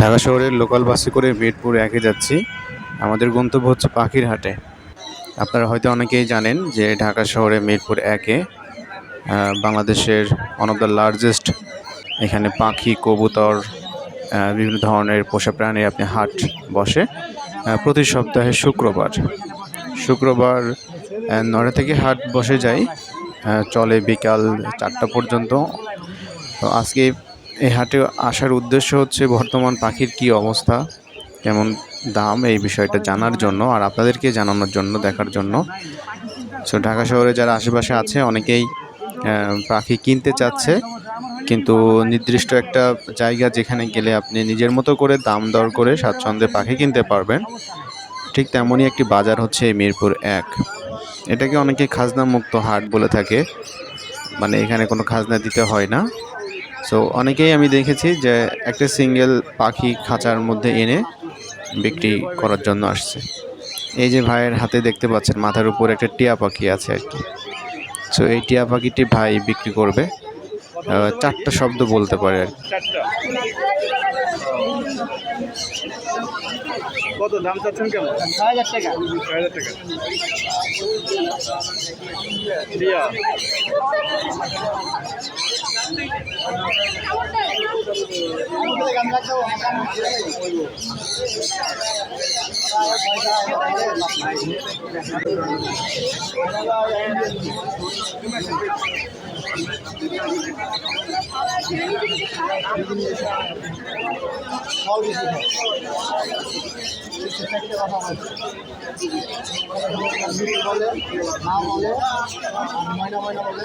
ঢাকা শহরের লোকাল বাসে করে মিরপুর একে যাচ্ছি। আমাদের গন্তব্য হচ্ছে পাখির হাটে আপনারা হয়তো অনেকেই জানেন যে ঢাকা শহরে মিরপুর একে বাংলাদেশের ওয়ান অফ দ্য লার্জেস্ট এখানে পাখি, কবুতর বিভিন্ন ধরনের পোষা প্রাণীর আপনি হাট বসে প্রতি সপ্তাহে শুক্রবার। শুক্রবার নয়টা থেকে হাট বসে যায় চলে বিকাল চারটা পর্যন্ত। তো আজকে এই হাটে আসার উদ্দেশ্য হচ্ছে বর্তমান পাখির কি অবস্থা, কেমন দাম, এই বিষয়টা জানার জন্য আর আপনাদেরকে জানানোর জন্য, দেখার জন্য। সো ঢাকা শহরে যারা আশেপাশে আছে, অনেকেই পাখি কিনতে চাচ্ছে, কিন্তু নির্দিষ্ট একটা জায়গা যেখানে গেলে আপনি নিজের মতো করে দাম দর করে স্বাচ্ছন্দ্যে পাখি কিনতে পারবেন। ঠিক তেমনই একটি বাজার হচ্ছে এই মিরপুর এক। এটাকে অনেকে খাজনা মুক্ত হাট বলে থাকে। মানে এখানে কোনো খাজনা দিতে হয় না। সো অনেকেই আমি দেখেছি যে একটা সিঙ্গেল পাখি খাঁচার মধ্যে এনে বিক্রি করার জন্য আসছে। এই যে ভাইয়ের হাতে দেখতে পাচ্ছেন মাথার উপর একটা টিয়া পাখি আছে আর কি। সো এই টিয়া পাখিটি ভাই বিক্রি করবে। চারটা শব্দ বলতে পারে আর কি। কত দাম চাচ্ছেন কেমন? ছয় হাজার টাকা। ছয় হাজার টাকা রিয়া বলে মা বলে ময়না ময়না বলে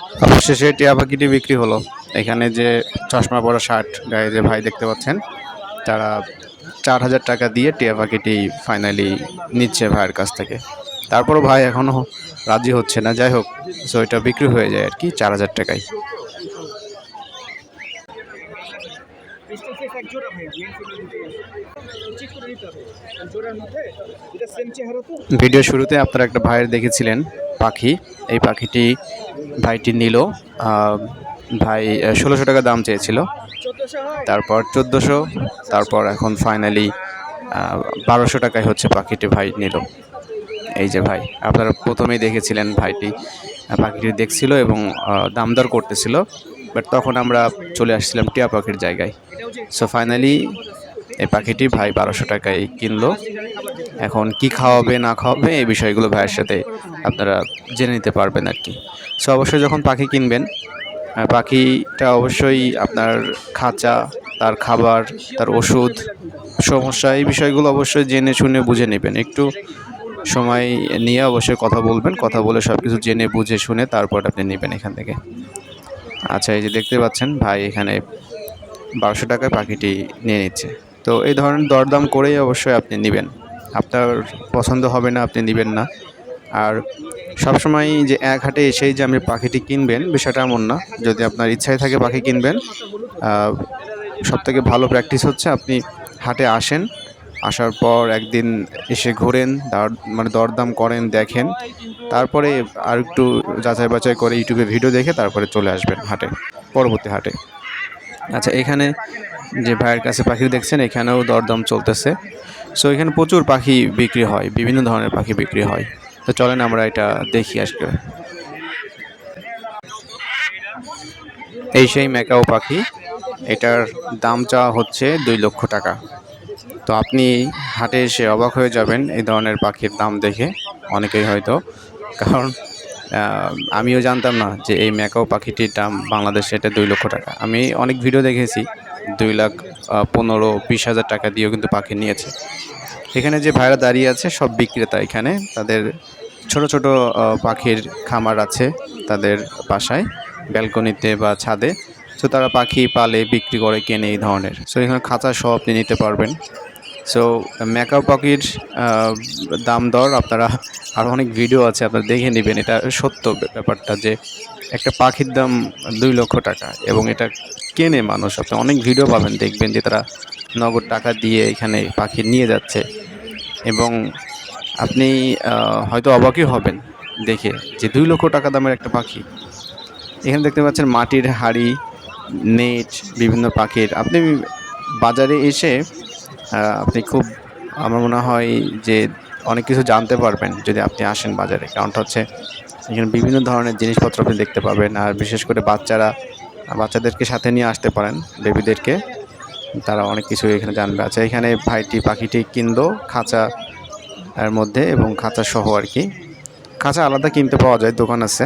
অবশেষে টিয়া পাখিটি বিক্রি হলো। এখানে যে চশমা পরা শার্ট গায়ে যে ভাই দেখতে পাচ্ছেন, তারা চার হাজার টাকা দিয়ে টিয়া পাখিটি ফাইনালি নিচ্ছে ভাইয়ের কাছ থেকে। তারপরও ভাই এখনও রাজি হচ্ছে না। যাই হোক সো এটা বিক্রি হয়ে যায় আর কি চার হাজার টাকায়। ভিডিও শুরুতে আপনারা একটা ভাইয়ের দেখেছিলেন। পাখি। এই পাখিটি ভাইটি নিল ভাই ষোলোশো টাকা দাম চেয়েছিল। তারপর চোদ্দোশো তারপর এখন ফাইনালি বারোশো টাকায় হচ্ছে পাখিটি ভাই নিল। এই যে ভাই আপনারা প্রথমেই দেখেছিলেন ভাইটি পাখিটি দেখছিল এবং আহ, দাম করতেছিল। বাট তখন আমরা চলে আসছিলাম টিয়া পাখির জায়গায়। সো ফাইনালি এই পাখিটি ভাই বারোশো টাকায় কিনলো। এখন কি খাওয়াবে, না খাওয়াবে, এই বিষয়গুলো ভাইয়ের সাথে আপনারা জেনে নিতে পারবেন আর কি। সো অবশ্যই যখন পাখি কিনবেন পাখিটা অবশ্যই আপনার খাঁচা, তার খাবার, তার ওষুধ, সমস্যা, এই বিষয়গুলো অবশ্যই জেনে শুনে বুঝে নেবেন। একটু সময় নিয়ে অবশ্যই কথা বলবেন, কথা বলে সব কিছু জেনে বুঝে শুনে তারপর আপনি নেবেন এখান থেকে। আচ্ছা এই যে দেখতে পাচ্ছেন, ভাই এখানে বারোশো টাকায় পাখিটি নিয়ে নিচ্ছে। তো এই ধরনের দরদাম করেই অবশ্যই আপনি নেবেন। আপনার পছন্দ হবে না, আপনি নেবেন না। আর সবসময় যে এক হাটে এসেই যে আপনি পাখিটি কিনবেন, বিষয়টা এমন না। যদি আপনার ইচ্ছায় থাকে পাখি কিনবেন সব থেকে ভালো প্র্যাকটিস হচ্ছে আপনি হাটে আসেন, আসার পর একদিন এসে ঘোরেন, দর মানে দরদাম করেন, দেখেন। তারপরে আর একটু যাচাই বাছাই করে ইউটিউবে ভিডিও দেখে তারপরে চলে আসবেন হাটে, পরবর্তী হাটে। আচ্ছা এখানে যে ভাইয়ের কাছে পাখি দেখছেন, এখানেও দরদাম চলতেছে। সো এখানে প্রচুর পাখি বিক্রি হয়, বিভিন্ন ধরনের পাখি বিক্রি হয়। তো চলেন আমরা এটা দেখি আজকে। এই সেই ম্যাকাও পাখি, এটার দাম চাওয়া হচ্ছে দুই লক্ষ টাকা। তো আপনি হাটে এসে অবাক হয়ে যাবেন এই ধরনের পাখির দাম দেখে, অনেকেই হয়তো, কারণ আমিও জানতাম না যে এই ম্যাকাও পাখিটির দাম বাংলাদেশে এটা দুই লক্ষ টাকা। আমি অনেক ভিডিও দেখেছি, দুই লাখ পনেরো, বিশ হাজার টাকা দিয়েও কিন্তু পাখি নিয়েছে। এখানে যে ভাইরা দাঁড়িয়ে আছে, সব বিক্রেতা এখানে। তাদের ছোট ছোট পাখির খামার আছে তাদের বাসায়, ব্যালকনিতে বা ছাদে। তো তারা পাখি পালে বিক্রি করে, কেনে এই ধরনের। সো এখানে খাঁচা সব আপনি নিতে পারবেন। সো মেকআপ পাখির দাম দর, আপনারা আরও অনেক ভিডিও আছে, আপনারা দেখে নেবেন। এটা সত্য ব্যাপারটা যে একটা পাখির দাম দুই লক্ষ টাকা এবং এটা কেনে মানুষ? আপনি অনেক ভিডিও পাবেন, দেখবেন যে তারা নগদ টাকা দিয়ে এখানে পাখি নিয়ে যাচ্ছে। এবং আপনি হয়তো অবাকই হবেন দেখে যে দুই লক্ষ টাকা দামের একটা পাখি। এখানে দেখতে পাচ্ছেন মাটির হাড়ি, নেট, বিভিন্ন পাখির। আপনি বাজারে এসে আপনি খুব, আমার মনে হয় যে অনেক কিছু জানতে পারবেন যদি আপনি আসেন বাজারে। কারণটা হচ্ছে, এখানে বিভিন্ন ধরনের জিনিসপত্র আপনি দেখতে পাবেন। আর বিশেষ করে বাচ্চারা, বাচ্চাদেরকে সাথে নিয়ে আসতে পারেন, বেবিদেরকে। তারা অনেক কিছু এখানে জানবে। আচ্ছা এখানে ভাইটি পাখিটি কিনলো খাঁচা এর মধ্যে এবং খাঁচা সহ আর কি। খাঁচা আলাদা কিনতে পাওয়া যায়, দোকান আছে।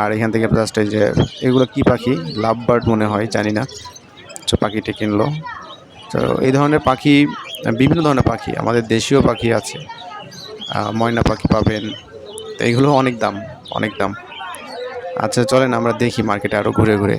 আর এখান থেকে জাস্ট এই যে, এগুলো কি পাখি? লাভ বার্ড মনে হয়, জানি না। তো পাখিটি কিনলো। তো এই ধরনের পাখি, বিভিন্ন ধরনের পাখি, আমাদের দেশীয় পাখি আছে ময়না পাখি পাবেন, তো এগুলো অনেক দাম অনেক দাম। আচ্ছা চলেন আমরা দেখি মার্কেটে আরও ঘুরে ঘুরে।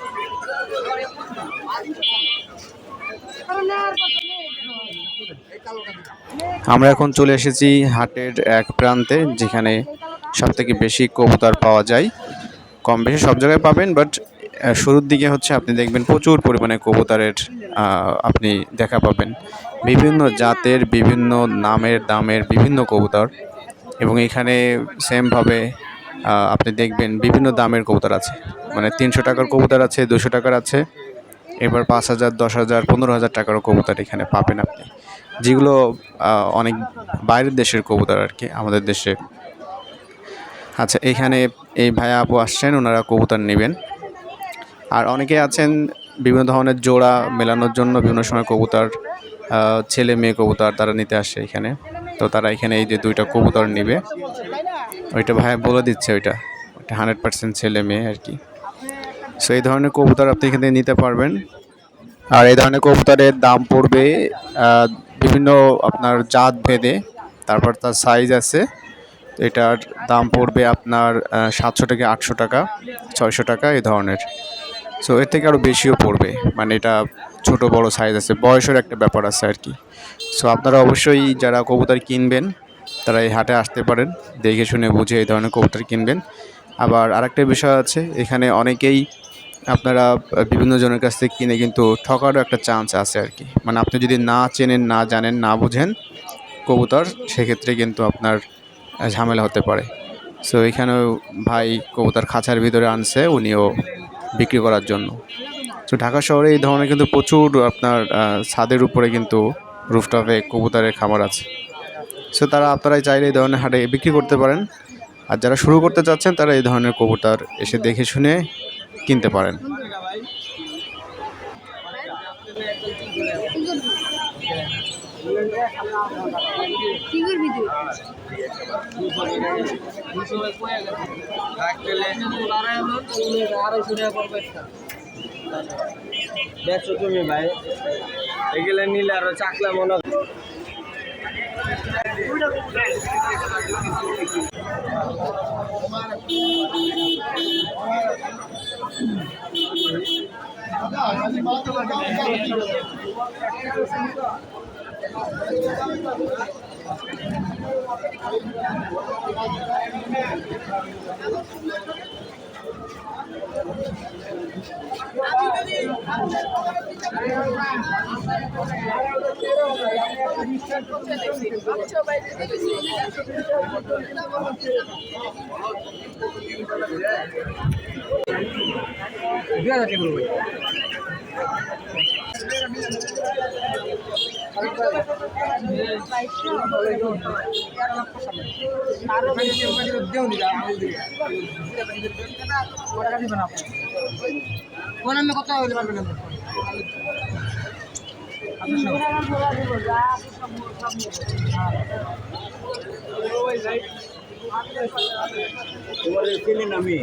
আমরা এখন চলে এসেছি হাটের এক প্রান্তে, যেখানে সব থেকে বেশি কবুতর পাওয়া যায়। কম বেশি সব জায়গায় পাবেন বাট শুরুর দিকে হচ্ছে আপনি দেখবেন প্রচুর পরিমাণে কবুতরের আপনি দেখা পাবেন। বিভিন্ন জাতের, বিভিন্ন নামের, দামের বিভিন্ন কবুতর, এবং এখানে সেমভাবে আপনি দেখবেন বিভিন্ন দামের কবুতর আছে। মানে তিনশো টাকার কবুতর আছে, দুশো টাকার আছে, এবার পাঁচ হাজার, দশ হাজার, পনেরো হাজার টাকারও কবুতর এখানে পাবেন আপনি। যেগুলো অনেক বাইরের দেশের কবুতর আর কি, আমাদের দেশে। আচ্ছা এখানে এই ভাইয়া আপু আসছেন, ওনারা কবুতর নেবেন। আর অনেকে আছেন বিভিন্ন ধরনের জোড়া মেলানোর জন্য, বিভিন্ন সময় কবুতর ছেলে মেয়ে কবুতর তারা নিতে আসে এখানে। তো তারা এখানে এই যে দুইটা কবুতর নেবে। ওইটা ভাইয়া বলে দিচ্ছে ওইটা ওইটা হান্ড্রেড পার্সেন্ট ছেলে মেয়ে আর কি। সো এই ধরনের কবুতর আপনি এখানে নিতে পারবেন। আর এই ধরনের কবুতরের দাম পড়বে বিভিন্ন আপনার জাত ভেদে, তারপর তার সাইজ আছে। এটার দাম পড়বে আপনার সাতশো থেকে আটশো টাকা, ছয়শো টাকা এই ধরনের। সো এর থেকে আরও বেশিও পড়বে। মানে এটা ছোট, বড় সাইজ আছে। বয়সের একটা ব্যাপার আছে আর কি। সো আপনারা অবশ্যই যারা কবুতর কিনবেন, তারা এই হাটে আসতে পারেন। দেখে শুনে বুঝে এই ধরনের কবুতর কিনবেন। আবার আরেকটা বিষয় আছে, এখানে অনেকেই আপনারা বিভিন্ন জনের কাছ থেকে কিনে কিন্তু ঠকারও একটা চান্স আছে আর কি। মানে আপনি যদি না চেনেন, না জানেন, না বুঝেন কবুতর, সেক্ষেত্রে কিন্তু আপনার ঝামেলা হতে পারে। সো এখানেও ভাই কবুতর খাঁচার ভিতরে আনছে, উনিও বিক্রি করার জন্য। তো ঢাকা শহরে এই ধরনের কিন্তু প্রচুর আপনার ছাদের উপরে কিন্তু রুফটপে কবুতরের খামার আছে। সো তারা, আপনারাই চাইলে এই ধরনের হাটে বিক্রি করতে পারেন। আর যারা শুরু করতে চাচ্ছেন, তারা এই ধরনের কবুতর এসে দেখে শুনে কিনতে পারেন। দেখছ তুমি ভাই চাকলা মনে আমি যদি আপনাদের পক্ষ থেকে আমি আপনাদের পক্ষ থেকে দুই হাজার টাকা হইলে পারবেন না তোমাদের চিনি আমি।